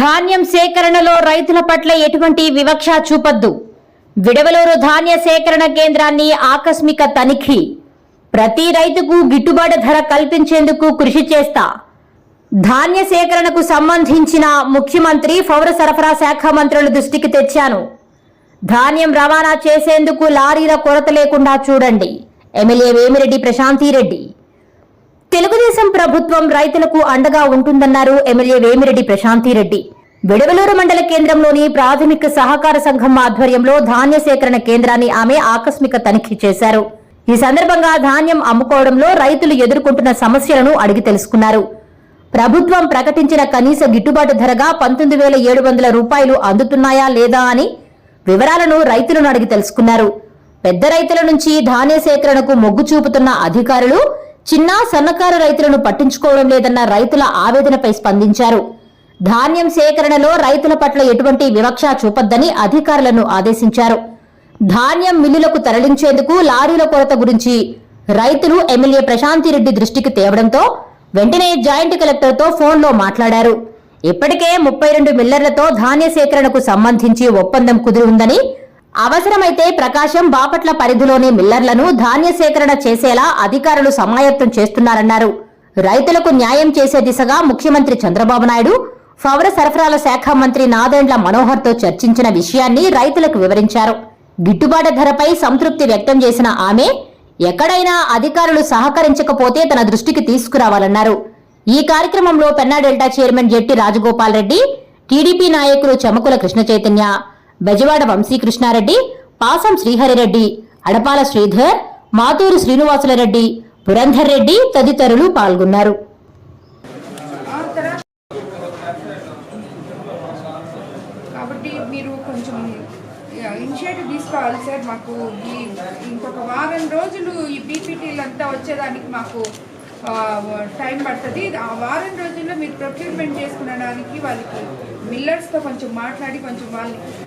ధాన్యం సేకరణలో రైతుల పట్ల ఎటువంటి వివక్ష చూపొద్దు. విడవలూరు ధాన్య సేకరణ కేంద్రాన్ని ఆకస్మిక తనిఖీ. ప్రతి రైతుకు గిట్టుబాటు ధర కల్పించేందుకు కృషి చేస్తా. ధాన్య సేకరణకు సంబంధించిన ముఖ్యమంత్రి పౌర సరఫరా శాఖ మంత్రుల దృష్టికి తెచ్చాను. ధాన్యం రవాణా చేసేందుకు లారీల కొరత లేకుండా చూడండి. ఎమ్మెల్యే వేమిరెడ్డి ప్రశాంతిరెడ్డి. తెలుగుదేశం ప్రభుత్వం రైతులకు అండగా ఉంటుందన్నారు ఎమ్మెల్యే వేమిరెడ్డి ప్రశాంతిరెడ్డి. విడవలూరు మండల కేంద్రంలోని ప్రాథమిక సహకార సంఘం ఆధ్వర్యంలో ధాన్య సేకరణ కేంద్రాన్ని ఆమె ఆకస్మిక తనిఖీ చేశారు. ఈ సందర్భంగా ధాన్యం అమ్ముకోవడంలో రైతులు ఎదుర్కొంటున్న సమస్యలను అడిగి తెలుసుకున్నారు. ప్రభుత్వం ప్రకటించిన కనీస గిట్టుబాటు ధరగా పంతొమ్మిది వేల ఏడు వందల రూపాయలు అందుతున్నాయా లేదా అని వివరాలను రైతులను అడిగి తెలుసుకున్నారు. పెద్ద రైతుల నుంచి ధాన్య సేకరణకు మొగ్గు చూపుతున్న అధికారులు చిన్న సన్నకారు రైతులను పట్టించుకోవడం లేదన్న రైతుల ఆవేదనపై స్పందించారు. ధాన్యం సేకరణలో రైతుల పట్ల ఎటువంటి వివక్ష చూపొద్దని అధికారులను ఆదేశించారు. ధాన్యం మిల్లులకు తరలించేందుకు లారీల కొరత గురించి రైతులు ఎమ్మెల్యే ప్రశాంతిరెడ్డి దృష్టికి తేవడంతో వెంటనే జాయింట్ కలెక్టర్తో ఫోన్లో మాట్లాడారు. ఇప్పటికే ముప్పై రెండు మిల్లర్లతో ధాన్య సేకరణకు సంబంధించి ఒప్పందం కుదిరి ఉందని అవసరమైతే ప్రకాశం బాపట్ల పరిధిలోని మిల్లర్లను ధాన్య సేకరణ చేసేలా అధికారులు సమాయత్తం చేస్తున్నారన్నారు. రైతులకు న్యాయం చేసే దిశగా ముఖ్యమంత్రి చంద్రబాబు నాయుడు పౌర సరఫరాల శాఖ మంత్రి నాదెండ్ల మనోహర్తో చర్చించిన విషయాన్ని రైతులకు వివరించారు. గిట్టుబాటు ధరపై సంతృప్తి వ్యక్తం చేసిన ఆమె ఎక్కడైనా అధికారులు సహకరించకపోతే తన దృష్టికి తీసుకురావాలన్నారు. ఈ కార్యక్రమంలో Penna delta chairman Jetti Rajagopal Reddy TDP నాయకులు చమకుల కృష్ణ చైతన్య బెజవాడ వంశీకృష్ణారెడ్డి పాసం శ్రీహరిరెడ్డి అడపాల శ్రీధర్ మాతూరు శ్రీనివాసులరెడ్డి పురంధర్ రెడ్డి తదితరులు పాల్గొన్నారు. కాబట్టి మీరు కొంచెం ఇనిషియేటివ్ తీసుకోవాలి సార్. మాకు ఈ ఇంకొక వారం రోజులు ఈ పీపీటీలు అంతా వచ్చేదానికి మాకు టైం పడుతుంది. ఆ వారం రోజుల్లో మీరు ప్రొక్యూర్మెంట్ చేసుకునడానికి వాళ్ళకి మిల్లర్స్తో కొంచెం మాట్లాడి కొంచెం వాళ్ళకి